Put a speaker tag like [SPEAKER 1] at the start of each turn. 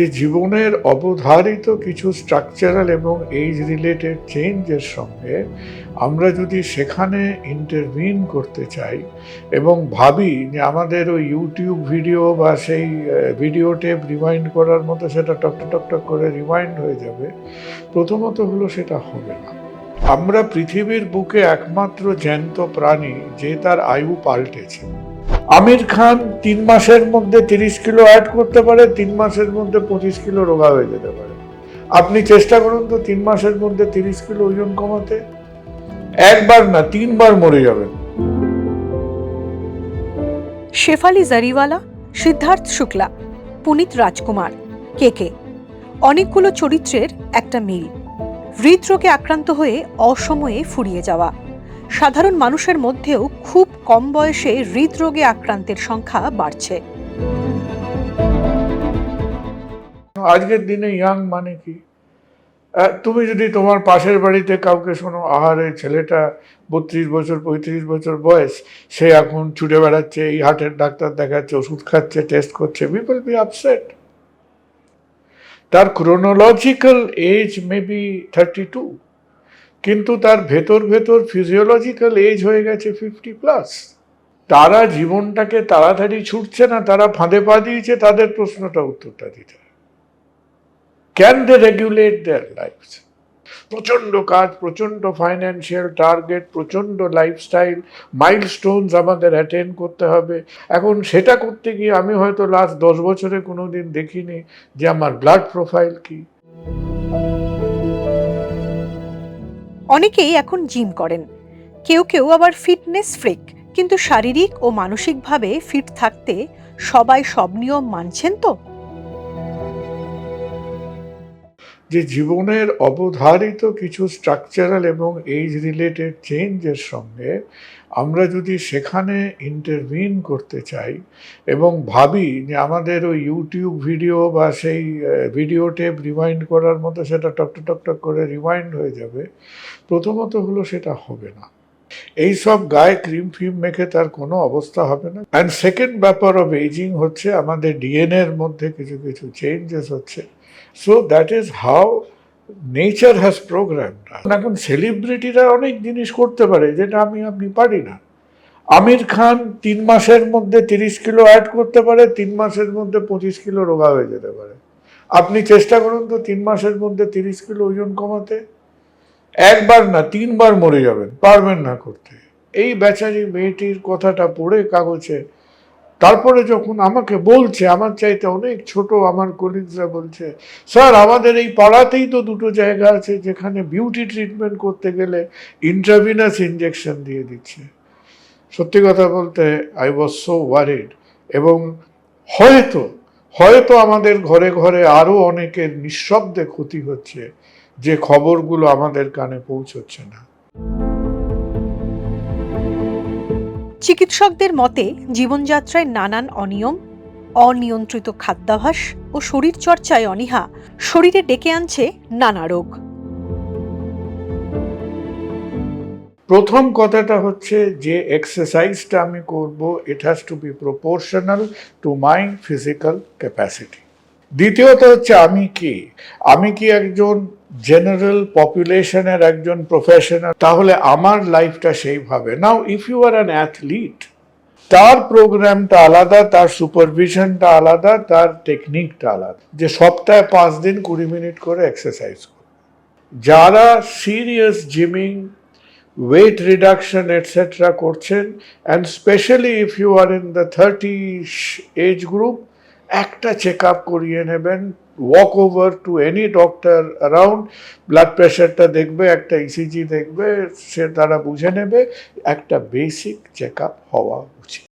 [SPEAKER 1] যে জীবনের অবধারিত কিছু স্ট্রাকচারাল এবং এইজ রিলেটেড চেঞ্জের সঙ্গে আমরা যদি সেখানে ইন্টারভিন করতে চাই এবং ভাবি যে আমাদের ওই ইউটিউব ভিডিও বা সেই ভিডিও টেপ রিমাইন্ড করার মতো সেটা টক টক টক করে রিমাইন্ড হয়ে যাবে, প্রথমত হলো সেটা হবে না। আমরা পৃথিবীর বুকে একমাত্র জ্যান্ত প্রাণী যে তার আয়ু পাল্টেছে। আমির খান তিন মাসের মধ্যে তিরিশ কিলো অ্যাড করতে পারে, তিন মাসের মধ্যে পঁচিশ কিলো রোগা হয়ে যেতে পারে। আপনি চেষ্টা করুন তো তিন মাসের মধ্যে তিরিশ কিলো ওজন কমাতে। একবার না, তিনবার মরে যাবেন।
[SPEAKER 2] শেফালি জারিওয়ালা, সিদ্ধার্থ শুক্লা, পুনিত রাজকুমার, কে কে। অনেকগুলো চরিত্রের একটা মিল। হৃদরোগে আক্রান্ত হয়ে অসময়ে ফুরিয়ে যাওয়া। সাধারণ মানুষের মধ্যেও খুব কম বয়সে হৃদরোগে আক্রান্তের সংখ্যা বাড়ছে।
[SPEAKER 1] আজকের দিনে ইয়াং মানে কি? তুমি যদি তোমার পাশের বাড়িতে কাউকে শোনো, আহারে ছেলেটা বত্রিশ বছর, পঁয়ত্রিশ বছর বয়স, সে এখন ছুটে বেড়াচ্ছে, এই হার্টের ডাক্তার দেখাচ্ছে, ওষুধ খাচ্ছে টেস্ট করছে পিপল বি আপসেট তার chronological age may be thirty two কিন্তু তার ভেতর ভেতর ফিজিওলজিক্যাল এজ হয়ে গেছে ফিফটি প্লাস তারা জীবনটাকে তাড়াতাড়ি ছুটছে না, তারা ফাঁদে পা দিয়েছে, তাদের প্রশ্নটা উত্তরটা দিতে can they regulate their life প্রচণ্ড কাজ, প্রচণ্ড ফাইন্যান্সিয়াল টার্গেট প্রচণ্ড লাইফস্টাইল মাইলস্টোনস আমাদের অ্যাটেন্ড করতে হবে। এখন সেটা করতে গিয়ে আমি হয়তো লাস্ট দশ বছরে কোনো দিন দেখিনি যে আমার ব্লাড প্রোফাইল কি।
[SPEAKER 2] অনেকেই এখন জিম করেন। কেউ কেউ আবার ফিটনেস ফ্রিক, কিন্তু শারীরিক ও মানসিকভাবে ফিট থাকতে সবাই সব নিয়ম মানছেন তো?
[SPEAKER 1] যে জীবনের অবধারিত কিছু স্ট্রাকচারাল এবং এইজ রিলেটেড চেঞ্জের সঙ্গে আমরা যদি সেখানে ইন্টারভিন করতে চাই এবং ভাবি যে আমাদের ওই ইউটিউব ভিডিও বা সেই ভিডিও টেপ রিমাইন্ড করার মতো সেটা টকটক টকটক টক করে রিমাইন্ড হয়ে যাবে, প্রথমত হলো সেটা হবে না। এই সব গায়ে ক্রিম ফিম মেখে তার কোনো অবস্থা হবে না। অ্যান্ড সেকেন্ড ব্যাপার অফ এজিং হচ্ছে আমাদের ডিএনএর মধ্যে কিছু কিছু চেঞ্জেস হচ্ছে। So that is how nature has program এখন সেলিব্রিটিরা অনেক জিনিস করতে পারে যেটা আমি আপনি পারি না। আমির খান তিন মাসের মধ্যে তিরিশ কিলো অ্যাড করতে পারে, তিন মাসের মধ্যে পঁচিশ কিলো রোগা হয়ে যেতে পারে। আপনি চেষ্টা করুন তো তিন মাসের মধ্যে তিরিশ কিলো ওজন কমাতে। একবার না, তিনবার মরে যাবেন, পারবেন না করতে। এই বেচারি মেয়েটির কথাটা পড়ে কাগজে, তারপরে যখন আমাকে বলছে, আমার চাইতে অনেক ছোট, আমার কলিগসরা বলছে, স্যার, আমাদের এই পাড়াতেই তো দুটো জায়গা আছে, যেখানে বিউটি ট্রিটমেন্ট করতে গেলে ইন্ট্রাভিনাস ইঞ্জেকশন দিয়ে দিচ্ছে। সত্যি কথা বলতে আই ওয়াজ সো ওয়ারিড এবং হয়তো হয়তো আমাদের ঘরে ঘরে আরও অনেকের নিঃশব্দে ক্ষতি হচ্ছে। যে খবরগুলো আমাদের কানে পৌঁছচ্ছে না।
[SPEAKER 2] চিকিৎসকদের মতে জীবনযাত্রায় নানান অনিয়ম অনিয়ন্ত্রিত খাদ্যাভাস ও শরীরচর্চায় অনীহা শরীরে ডেকে আনছে নানা রোগ।
[SPEAKER 1] প্রথম কথাটা হচ্ছে যে এক্সারসাইজটা আমি করব it has to be proportional to my physical capacity দ্বিতীয়ত হচ্ছে আমি কি? আমি কি একজন জেনারেল পপুলেশনের একজন প্রফেশনাল তাহলে আমার লাইফটা সেইভাবে now if you are an athlete তার প্রোগ্রামটা আলাদা, তার সুপারভিশনটা আলাদা, তার টেকনিকটা আলাদা। যে সপ্তাহে পাঁচ দিন কুড়ি মিনিট করে এক্সারসাইজ করে। যারা serious gymming weight reduction etcetera করছেন and specially if you are in the thirty age group একটা চেক আপ করিয়ে নেবেন walk over to any doctor around blood প্রেশারটা দেখবে, একটা ইসিজি দেখবে, সে তারা বুঝে নেবে, একটা বেসিক চেক আপ হওয়া উচিত।